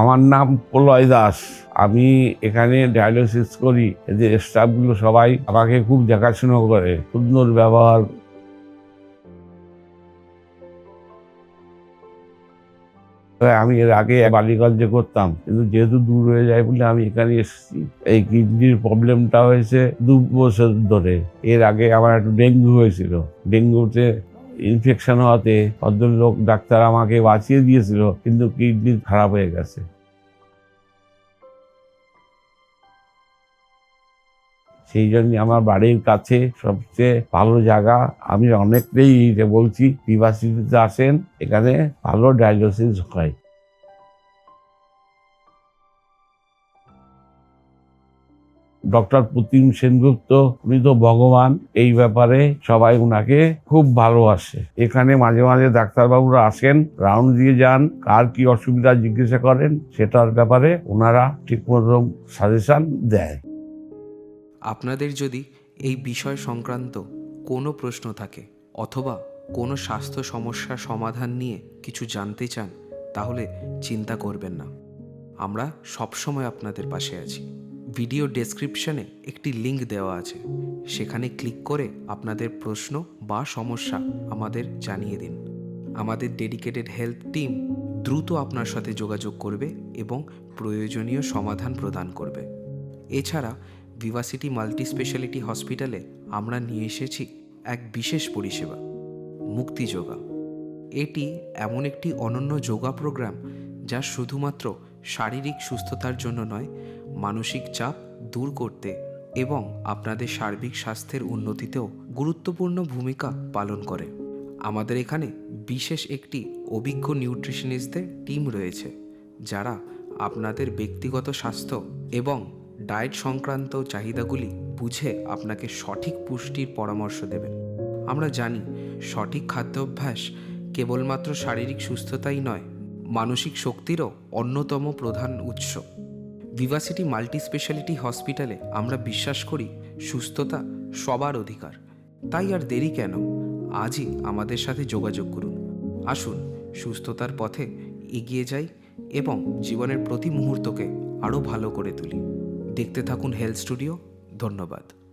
আমার নাম প্রলয় দাস। আমি এখানে ডায়ালিসিস করি। এদের স্টাফগুলো সবাই আমাকে খুব দেখাশুনো করে সুন্দর ব্যবহার আমি এর আগে বালিগঞ্জে করতাম, কিন্তু যেহেতু দূর হয়ে যায় বলে আমি এখানে এসেছি, এই কিডনির প্রবলেমটা হয়েছে দু বছর ধরে। এর আগে আমার একটু ডেঙ্গু হয়েছিল। ডেঙ্গুতে ইনফেকশন হওয়াতে ভদ্রলোক ডাক্তার আমাকে বাঁচিয়ে দিয়েছিল, কিন্তু কিডনি খারাপ হয়ে গেছে। সেই জন্য আমার বাড়ির কাছে সবচেয়ে ভালো জায়গা, আমি অনেকটাই বলছি বিভাসিতে আসেন, এখানে ভালো ডায়ালিসিস হয়। ডক্টর পুতিন সেনগুপ্ত, উনি তো ভগবান, এই ব্যাপারে সবাই উনাকে খুব ভালোবাসে। এখানে মাঝে মাঝে ডাক্তারবাবুরা আসেন রাউন্ড দিয়ে যান, কার কি অসুবিধা জিজ্ঞাসা করেন, সেটার ব্যাপারে ওনারা ঠিকমতো সাজেশন দেয়। আপনাদের যদি এই বিষয় সংক্রান্ত কোনো প্রশ্ন থাকে অথবা কোনো স্বাস্থ্য সমস্যার সমাধান নিয়ে কিছু জানতে চান, তাহলে চিন্তা করবেন না। আমরা সবসময় আপনাদের পাশে আছি। ভিডিও ডেসক্রিপশনে একটি লিংক দেওয়া আছে। সেখানে ক্লিক করে আপনাদের প্রশ্ন বা সমস্যা আমাদের জানিয়ে দিন। আমাদের ডেডিকেটেড হেলথ টিম দ্রুত আপনার সাথে যোগাযোগ করবে এবং প্রয়োজনীয় সমাধান প্রদান করবে। এছাড়া ভিভাসিটি মাল্টি স্পেশালিটি হসপিটালে আমরা নিয়ে এসেছি এক বিশেষ পরিষেবা, মুক্তি যোগা। এটি এমন একটি অনন্য যোগা প্রোগ্রাম যা শুধুমাত্র শারীরিক সুস্থতার জন্য নয়, মানসিক চাপ দূর করতে এবং আপনাদের সার্বিক স্বাস্থ্যের উন্নতিতেও গুরুত্বপূর্ণ ভূমিকা পালন করে। আমাদের এখানে বিশেষ একটি অভিজ্ঞ নিউট্রিশনিস্টদের টিম রয়েছে, যারা আপনাদের ব্যক্তিগত স্বাস্থ্য এবং ডায়েট সংক্রান্ত চাহিদাগুলি বুঝে আপনাকে সঠিক পুষ্টির পরামর্শ দেবে আমরা জানি সঠিক খাদ্যাভ্যাস কেবলমাত্র শারীরিক সুস্থতাই নয় মানসিক শক্তিরও অন্যতম প্রধান উৎস। ভিভাসিটি মাল্টি স্পেশালিটি হসপিটালে আমরা বিশ্বাস করি সুস্থতা সবার অধিকার। তাই আর দেরি কেন? আজই আমাদের সাথে যোগাযোগ করুন। আসুন, সুস্থতার পথে এগিয়ে যাই এবং জীবনের প্রতি মুহূর্তকে আরও ভালো করে তুলি। দেখতে থাকুন হেলথ স্টুডিও। ধন্যবাদ।